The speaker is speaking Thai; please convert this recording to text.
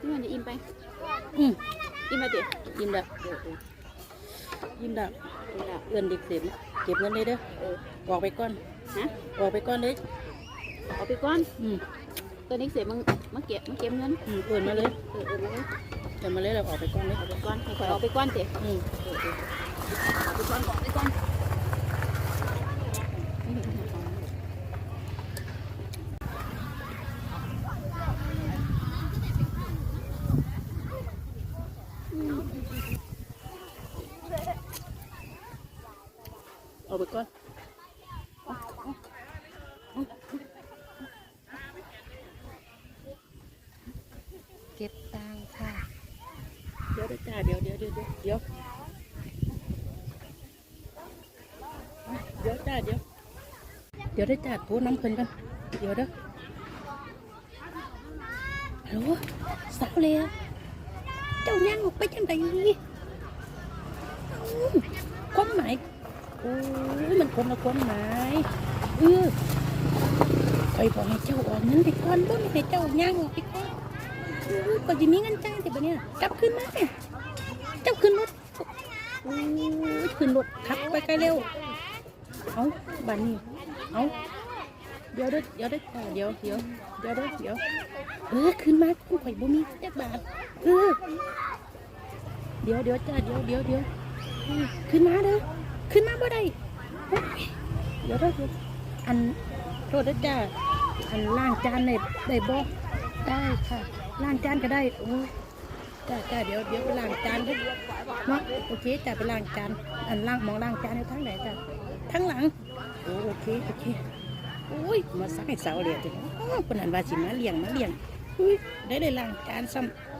นี่มันจะอิ่มไปอืมอิ่มมาติยิ้มดักเออเออยิ้มดักนี่ละเอื้อนเด็กเสร็จเก็บเงินเลยเด้อเออออกไปก่อนฮะออกไปก่อนเลยเอาไปก่อนอืมตัวนี้เสียมึงมาเก็บมาเก็บเงินอืมเอื้อนมาเลยเออเออมาเลยเอื้อนมาเลยเราออกไปก่อนเลยเอาไปก่อนให้ข่อยเอาไปก่อนติอืมเออเออเอาไปก่อนก่อนไปก่อน ออกไปก่อนเก็บตังค่ะ เดี๋ยวเด้อจ้าเดี๋ยวเดี๋ยวเดี๋ยวเดี๋ยวเดี๋ยวเดี๋ยวจ้าเดี๋ยวเดี๋ยวได้จ้าตัวน้ำเพลินกันเดี๋ยวเด้อฮัลโหลสาวเลยเจ้าย่างออกไปจังไดนี่เอ้าความหมายโอ้ยมันคนละความหมายเออไปบอกให้เจ้าออกเงินไปก่อนบ่มีให้เจ้าย่างออกไปก่อนอู้ก็จะมีเงินจ่ายแต่บัดเนี้ยกลับขึ้นมาเนี่ยเจ้าขึ้นรถอู้ยขึ้นรถขับไปไกลเร็วเอาบัดนี้เอาเดี๋ยวเด้อเดี๋ยวเด้อเดี๋ยวเดี๋ยวเดี๋ยวเด้อเดี๋ยวเออขึ้นมาคุณข่อยบ่มีจักบาทเออเดี๋ยวเดี๋ยวจ้าเดี๋ยวเดี๋ยวเดี๋ยวขึ้นมาเด้อ ขึ้นมาบ่ได้เดี๋ยวเด้อันโทษเด้จ้าอันล้างจานได้ได้บ่ได้ค่ะล้างจานก็ได้โอ้ยจ้าจ้าเดี๋ยวเดี๋ยวไปล้างจานเด้อเนาะโอเคจ้าไปล้างจานอันล้างมองล้างจานในทั้งไหนจ้าทั้งหลังโอ้โอเคโอเคโอ้ยมาซักให้สาวเลยจ้ะโอ้คนนั้นว่าสิมาเลี้ยงมาเลี้ยงอุ้ยได้ได้ล้างจานซ้ำ